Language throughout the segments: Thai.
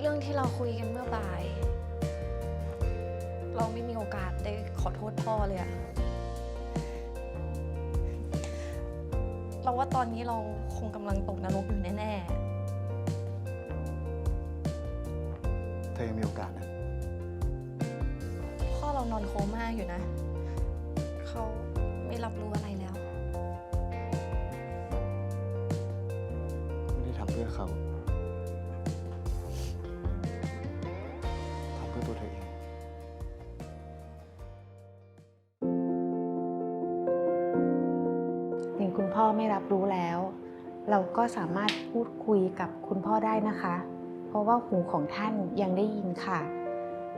ที่เราคุยกันเมื่อบ่าย เราไม่มีโอกาสได้ขอโทษพ่อเลยอะเราว่าตอนนี้เราคงกำลังตกนรกอยู่แน่เธอยังมีโอกาสนะ ๆ พ่อเรานอนโคม่าอยู่นะ เขาไม่รับรู้อะไรแล้ว ไม่ได้ทำเพื่อเขา ถึงคุณพ่อไม่รับรู้แล้ว เราก็สามารถพูดคุยกับคุณพ่อได้นะคะ เพราะว่าหูของท่านยังได้ยินค่ะ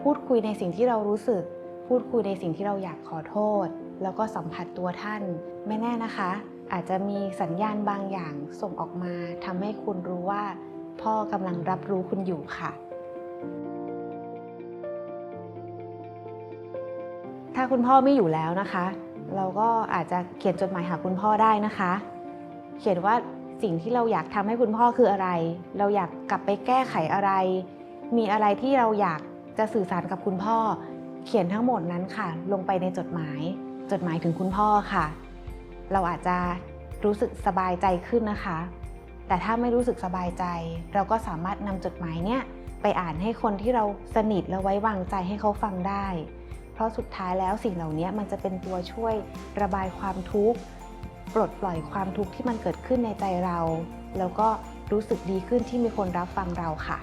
พูดคุยในสิ่งที่เรารู้สึก พูดคุยในสิ่งที่เราอยากขอโทษ แล้วก็สัมผัสตัวท่าน ไม่แน่นะคะ อาจจะมีสัญญาณบางอย่างส่งออกมาทำให้คุณรู้ว่า พ่อกำลังรับรู้คุณอยู่ค่ะถ้าคุณพ่อไม่อยู่แล้วนะคะ เราก็อาจจะเขียนจดหมายหาคุณพ่อได้นะคะ เขียนว่าสิ่งที่เราอยากทำให้คุณพ่อคืออะไร เราอยากกลับไปแก้ไขอะไร มีอะไรที่เราอยากจะสื่อสารกับคุณพ่อ เขียนทั้งหมดนั้นค่ะ ลงไปในจดหมาย จดหมายถึงคุณพ่อค่ะ เราอาจจะรู้สึกสบายใจขึ้นนะคะ แต่ถ้าไม่รู้สึกสบายใจ เราก็สามารถนำจดหมายเนี่ยไปอ่านให้คนที่เราสนิทและไว้วางใจให้เขาฟังได้ เพราะสุดท้ายแล้วสิ่งเหล่านี้มันจะเป็นตัวช่วยระบายความทุกข์ปลดปล่อยความทุกข์ที่มันเกิดขึ้นในใจเรา แล้วก็รู้สึกดีขึ้นที่มีคนรับฟังเราค่ะ